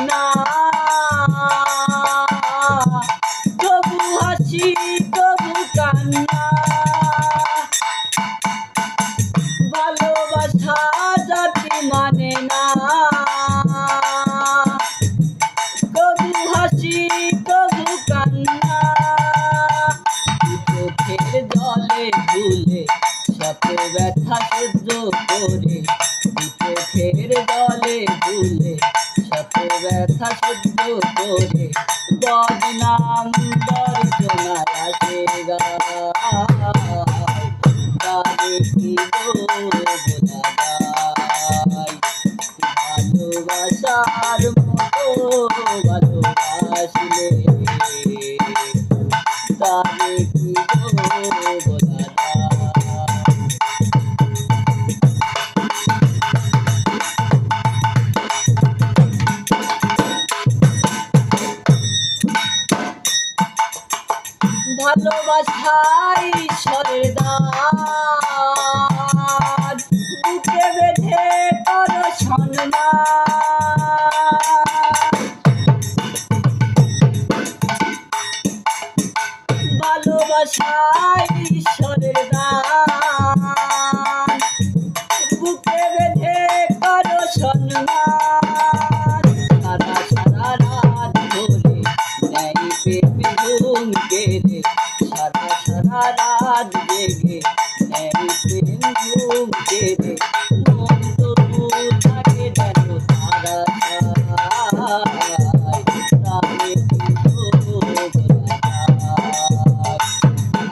না। তবু হাসি, তবু কান্না। ভালোবাসা জাতি মানে না। তবু হাসি, তবু কান্না। চোখের জলে ভুলে ব্যথা শুদ্ধ করে বদনাম দর্শনায় আসে তারে কি ভালোবাসাই ঈশ্বরের দান বুকে বেঁধে কর ভালোবাসাই ঈশ্বরের দান বুকে বেঁধে কর সম্মান ঘুম কেড়ে সারা সারা রাত জেগে প্রেম ঘুম তারে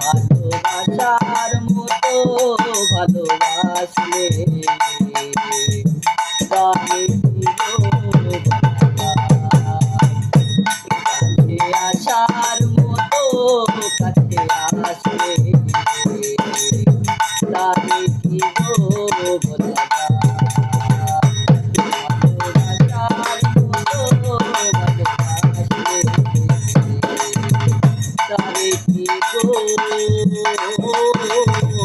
ভালোবাসার মতো ভালোবাসলে বলা ভালোবাসার মতো ভালোবাসলে